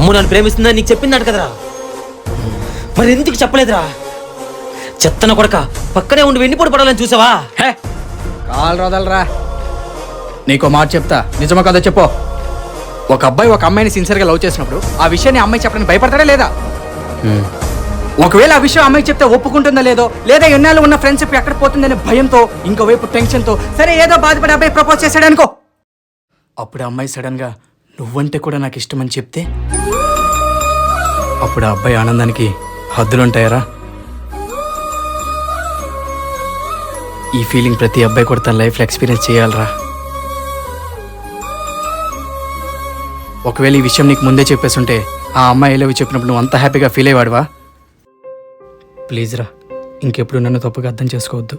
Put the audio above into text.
అమ్ము నన్ను ప్రేమిస్తుందని నీకు చెప్పిందంట కదరా. మరి ఎందుకు చెప్పలేదురా? చెత్తన కొడక పక్కనే ఉండి వెన్నిపోటు పడాలని చూసావా? హే! కాలు రోదలరా. నీకో మాట చెప్తా. నిజమో కదా చెప్పు. ఒక అబ్బాయి ఒక అమ్మాయిని సిన్సియర్గా లవ్ చేసినప్పుడు ఆ విషయాన్ని అమ్మాయి చెప్పడానికి భయపడతాడా లేదా? ఒకవేళ ఆ విషయం అమ్మాయి చెప్తే ఒప్పుకుంటుందా లేదో లేదా ఎన్నాళ్ళు ఉన్న ఫ్రెండ్షిప్ ఎక్కడ పోతుందనే భయంతో ఇంకోవైపు టెన్షన్తో సరే ఏదో బాధపడి అబ్బాయి ప్రపోజ్ చేశాడు అనుకో అప్పుడు అమ్మాయి సడన్గా నువ్వంటే కూడా నాకు ఇష్టమని చెప్తే అప్పుడు ఆ అబ్బాయి ఆనందానికి హద్దులుంటాయరా ఈ ఫీలింగ్ ప్రతి అబ్బాయి కూడా తన లైఫ్లో ఎక్స్పీరియన్స్ చేయాలరా. ఒకవేళ ఈ విషయం నీకు ముందే చెప్పేస్తుంటే ఆ అమ్మాయి లవ్ చెప్పినప్పుడు నువ్వు అంత హ్యాపీగా ఫీల్ అయ్యేవాడువా? ప్లీజ్ రా ఇంకెప్పుడు నన్ను తప్పుగా అర్థం చేసుకోవద్దు.